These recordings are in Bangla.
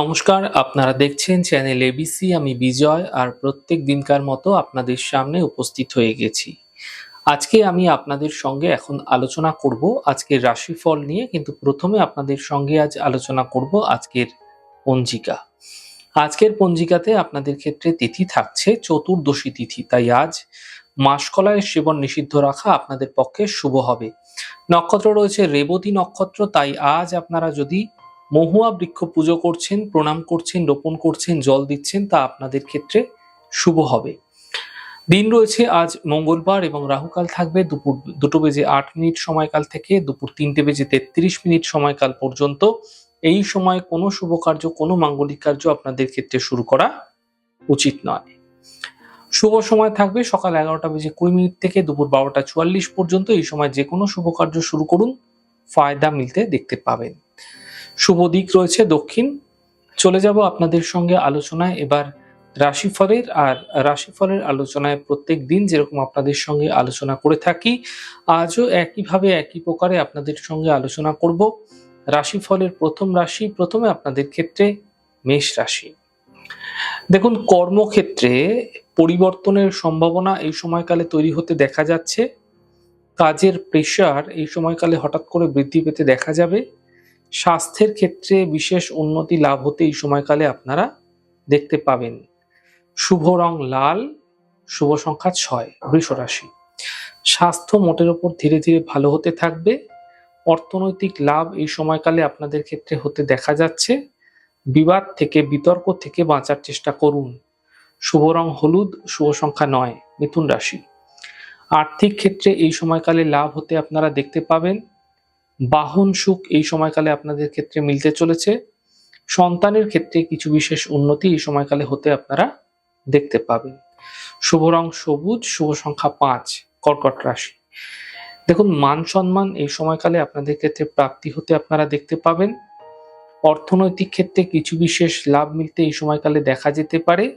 নমস্কার, আপনারা দেখছেন চ্যানেল এবিসি আমি বিজয়, আর প্রত্যেক দিনকার মতো আপনাদের সামনে উপস্থিত হয়ে গেছি। আজকে আমি আপনাদের সঙ্গে এখন আলোচনা করব আজকের রাশিফল নিয়ে, কিন্তু প্রথমে আপনাদের সঙ্গে আজ আলোচনা করব আজকের পঞ্জিকা। আজকের পঞ্জিকাতে আপনাদের ক্ষেত্রে তিথি থাকছে, চতুর্দশী তিথি, তাই আজ মাসকলাইয়ের সেবন নিষিদ্ধ রাখা আপনাদের পক্ষে শুভ হবে। নক্ষত্র রয়েছে, রেবতী নক্ষত্র, তাই আজ আপনারা যদি মহুয়া বৃক্ষ পুজো করছেন, প্রণাম করছেন, রোপণ করছেন, জল দিচ্ছেন, তা আপনাদের ক্ষেত্রে শুভ হবে। দিন রয়েছে আজ মঙ্গলবার এবং রাহুকাল থাকবে দুপুর দুটো বেজে আট মিনিট সময়কাল থেকে দুপুর তিনটে বেজে তেত্রিশ মিনিট সময়কাল পর্যন্ত। এই সময় কোনো শুভ কার্য, কোনো মাঙ্গলিক কার্য আপনাদের ক্ষেত্রে শুরু করা উচিত নয়। শুভ সময় থাকবে সকাল এগারোটা বেজে কুড়ি মিনিট থেকে দুপুর বারোটা চুয়াল্লিশ পর্যন্ত। এই সময় যে কোনো শুভ কার্য শুরু করুন, ফায়দা মিলতে দেখতে পাবেন। শুভ দিক রয়েছে দক্ষিণ। চলে যাব আপনাদের সঙ্গে আলোচনায়। এবার রাশিফলের আর রাশিফলের আলোচনায় প্রত্যেক দিন যেরকম আপনাদের সঙ্গে আলোচনা করে থাকি, আজও একইভাবে একই প্রকারে আপনাদের সঙ্গে আলোচনা করব। রাশিফলের প্রথম রাশি, প্রথমে আপনাদের ক্ষেত্রে মেষ রাশি। দেখুন, কর্মক্ষেত্রে পরিবর্তনের সম্ভাবনা এই সময়কালে তৈরি হতে দেখা যাচ্ছে। কাজের প্রেশার এই সময়কালে হঠাৎ করে বৃদ্ধি পেতে দেখা যাবে। স্বাস্থ্যের ক্ষেত্রে বিশেষ উন্নতি লাভ হতে এই সময়কালে আপনারা দেখতে পাবেন। শুভ রং লাল, শুভ সংখ্যা ছয়, বৃষ রাশি। স্বাস্থ্য মোটের ওপর ধীরে ধীরে ভালো হতে থাকবে। অর্থনৈতিক লাভ এই সময়কালে আপনাদের ক্ষেত্রে হতে দেখা যাচ্ছে। বিবাদ থেকে, বিতর্ক থেকে বাঁচার চেষ্টা করুন। শুভ রং হলুদ, শুভ সংখ্যা নয়, মিথুন রাশি। আর্থিক ক্ষেত্রে এই সময়কালে লাভ হতে আপনারা দেখতে পাবেন। বাহন সুখ এই সময়কালে আপনাদের ক্ষেত্রে মিলতে চলেছে। সন্তানের ক্ষেত্রে কিছু বিশেষ উন্নতি এই সময়কালে হতে আপনারা দেখতে পাবেন। শুভ রং সবুজ, শুভ সংখ্যা পাঁচ, কর্কট রাশি। দেখুন, মান সম্মান এই সময়কালে আপনাদের ক্ষেত্রে প্রাপ্তি হতে আপনারা দেখতে পাবেন। অর্থনৈতিক ক্ষেত্রে কিছু বিশেষ লাভ মিলতে এই সময়কালে দেখা যেতে পারে।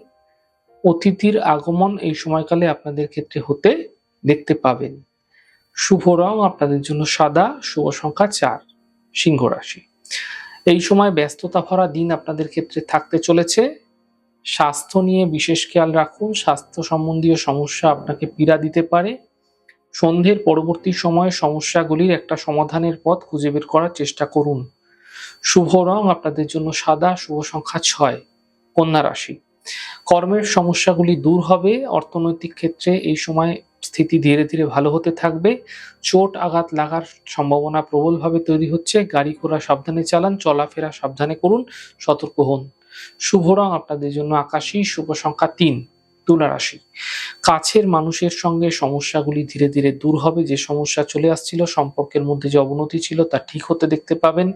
অতিথির আগমন এই সময়কালে আপনাদের ক্ষেত্রে হতে দেখতে পাবেন। শুভ রং আপনাদের জন্য সাদা, শুভ সংখ্যা চার, সিংহ রাশি। এই সময় ব্যস্ততা ভরা দিন আপনাদের ক্ষেত্রে থাকতে চলেছে। স্বাস্থ্য নিয়ে বিশেষ খেয়াল রাখুন, স্বাস্থ্য সম্বন্ধীয় সমস্যা আপনাকে পীড়া দিতে পারে। সন্ধ্যের পরবর্তী সময়ে সমস্যাগুলির একটা সমাধানের পথ খুঁজে বের করার চেষ্টা করুন। শুভ রং আপনাদের জন্য সাদা, শুভ সংখ্যা ছয়, কন্যা রাশি। কর্মের সমস্যাগুলি দূর হবে, অর্থনৈতিক ক্ষেত্রে এই সময় স্থিতি ধীরে ধীরে ভালো হতে থাকবে। চোট আঘাত লাগার সম্ভাবনা প্রবলভাবে তৈরি হচ্ছে। গাড়ি ঘোড়া সাবধানে চালান, চলাফেরা সাবধানে করুন, সতর্ক হন। শুভ রং আপনাদের জন্য আকাশী, শুভ সংখ্যা তিন, তুলা রাশি। কাছের মানুষের সঙ্গে সমস্যাগুলি ধীরে ধীরে দূর হবে। যে সমস্যা চলে আসছিল, সম্পর্কের মধ্যে যে অবনতি ছিল, তা ঠিক হতে দেখতে পাবেন।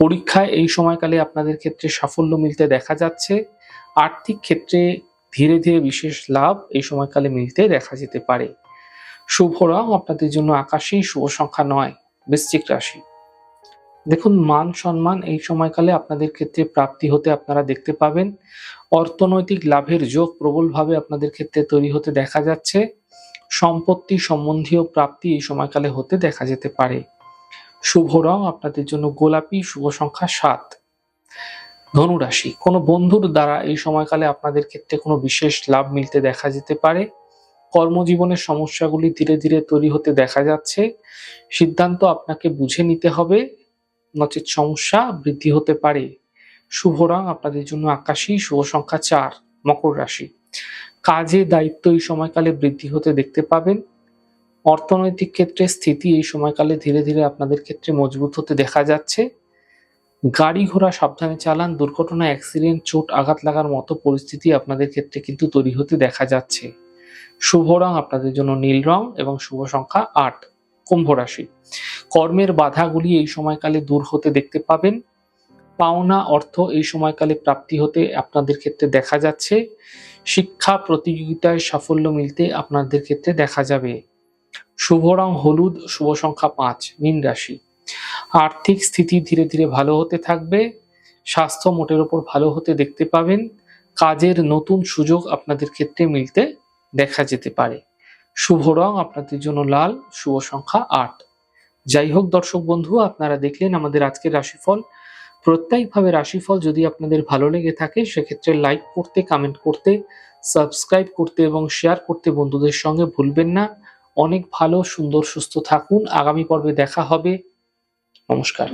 পরীক্ষায় এই সময়কালে আপনাদের ক্ষেত্রে সাফল্য মিলতে দেখা যাচ্ছে। আর্থিক ক্ষেত্রে ধীরে ধীরে বিশেষ লাভ এই সময়কালে মিলতে দেখা যেতে পারে। শুভ রং আপনাদের জন্য আকাশী শুভ সংখ্যা নয়, বৃশ্চিক রাশি। দেখুন, মান সম্মান এই সময়কালে আপনাদের ক্ষেত্রে প্রাপ্তি হতে আপনারা দেখতে পাবেন। অর্থনৈতিক লাভের যোগ প্রবলভাবে আপনাদের ক্ষেত্রে তৈরি হতে দেখা যাচ্ছে। সম্পত্তি সম্বন্ধীয় প্রাপ্তি এই সময়কালে হতে দেখা যেতে পারে। শুভ রং আপনাদের জন্য গোলাপি, শুভ সংখ্যা সাত। ধনুরাশি। কোনো বন্ধুর দ্বারা এই সময়কালে আপনাদের ক্ষেত্রে কোনো বিশেষ লাভ মিলতে দেখা যেতে পারে। কর্মজীবনের সমস্যাগুলি ধীরে ধীরে তৈরি হতে দেখা যাচ্ছে। সিদ্ধান্ত আপনাকে বুঝে নিতে হবে। নচেত সমস্যা বৃদ্ধি হতে পারে। শুভ রং আপনাদের জন্য আকাশী, শুভ সংখ্যা চার, মকর রাশি। কাজে দায়িত্ব এই সময়কালে বৃদ্ধি হতে দেখতে পাবেন। অর্থনৈতিক ক্ষেত্রে স্থিতি এই সময়কালে ধীরে ধীরে আপনাদের ক্ষেত্রে মজবুত হতে দেখা যাচ্ছে। গাড়ি ঘোড়া সাবধানে চালান দুর্ঘটনা অ্যাক্সিডেন্ট চোট, আঘাত লাগার মতো পরিস্থিতি আপনাদের ক্ষেত্রে কিন্তু তৈরি হতে দেখা যাচ্ছে। শুভ রং আপনাদের জন্য নীল রং এবং শুভ সংখ্যা আট, কুম্ভ রাশি। কর্মের বাধাগুলি এই সময়কালে দূর হতে দেখতে পাবেন। পাওনা অর্থ এই সময়কালে প্রাপ্তি হতে আপনাদের ক্ষেত্রে দেখা যাচ্ছে। শিক্ষা প্রতিযোগিতায় সাফল্য মিলতে আপনাদের ক্ষেত্রে দেখা যাবে। শুভ রং হলুদ, শুভ সংখ্যা পাঁচ, মীন রাশি। আর্থিক স্থিতি ধীরে ধীরে ভালো হতে থাকবে। স্বাস্থ্য মোটের ওপর ভালো হতে দেখতে পাবেন। কাজের নতুন সুযোগ আপনাদের ক্ষেত্রে মিলতে দেখা যেতে পারে। শুভ রং আপনাদের জন্য লাল, শুভ সংখ্যা আট। যাই হোক দর্শক বন্ধু, আপনারা দেখলেন আমাদের আজকের রাশিফল। প্রত্যেকভাবে রাশিফল যদি আপনাদের ভালো লেগে থাকে, সেক্ষেত্রে লাইক করতে কমেন্ট করতে সাবস্ক্রাইব করতে এবং শেয়ার করতে বন্ধুদের সঙ্গে ভুলবেন না। অনেক ভালো, সুন্দর, সুস্থ থাকুন। আগামী পর্বে দেখা হবে। নমস্কার।